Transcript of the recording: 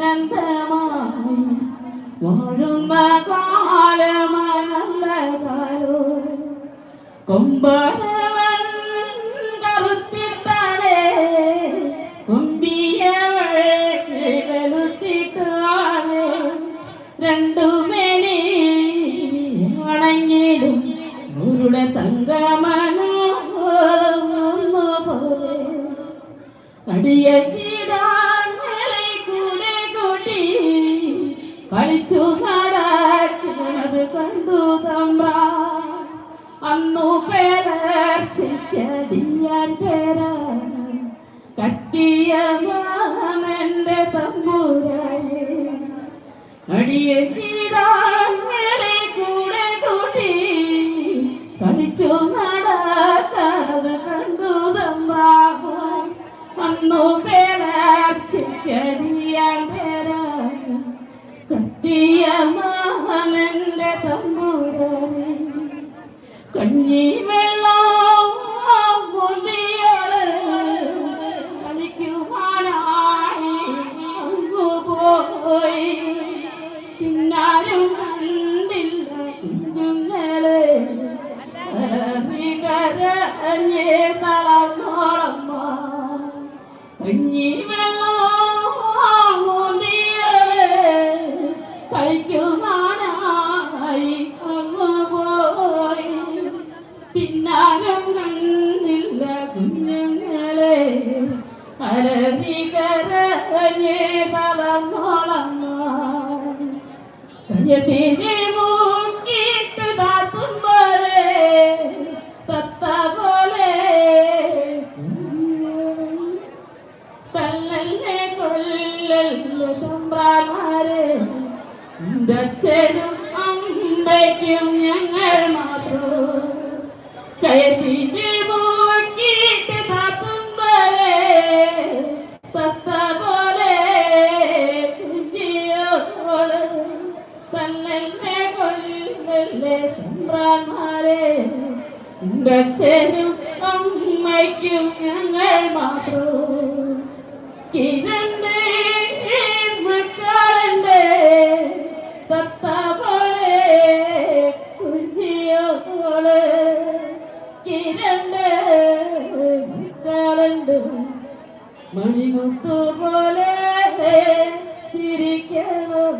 അനന്തമായി വാഴുന്ന കാലമല്ല കാലോ കൊമ്പ അവരുടെ തങ്കമനോ. കളിച്ചു നടക്കുന്നത് കണ്ടു തമ്പ്ര അന്നു പേരർച്ചിക്കടിയാൻ കത്തിയ മാനന്റെ കത്തിയമാണെന്റെ അടിയ അടിയക്കിടാങ്ങളെ കൂടെ കൂട്ടി കളിച്ചു നടക്കുന്നത് കണ്ടു തമ്പ്ര അന്നു പേരടിയാൻ പേര കത്തിയമാണെന്റെ തമ്പുരാനെ. കഞ്ഞി വെള്ളം കളിക്കുവാനായി കണ്ടില്ല കുഞ്ഞുങ്ങളെ. കരഞ്ഞേ പിന്നാരം കണ്ടില്ല കുഞ്ഞുങ്ങളെ അരതികരഞ്ഞേ തളർന്നോളമ്മ കയ്യത്തിനെ മൂക്കിട്ട് താത്തുമ്പോഴേ തത്ത പോലെ. തല്ലല്ലേ കൊല്ലല്ലേ തമ്പ്രാമാരെ അച്ഛനും അമ്മയ്ക്കും ഞങ്ങൾ മാത്രം കയത്തിനെ മൂക്കിട്ട് താത്തുമ്പോഴേ തത്ത പോലെ കുഞ്ചിയോൾ തന്നല്ലേ കൊല്ലല്ലേ തമ്പ്രാന്മാരെ അച്ഛനും അമ്മയ്ക്കും ഞങ്ങൾ മാത്രം. കിരണ്ടേ മക്കളുണ്ട് മണിമുത്തു പോലെ ചിരിക്കണം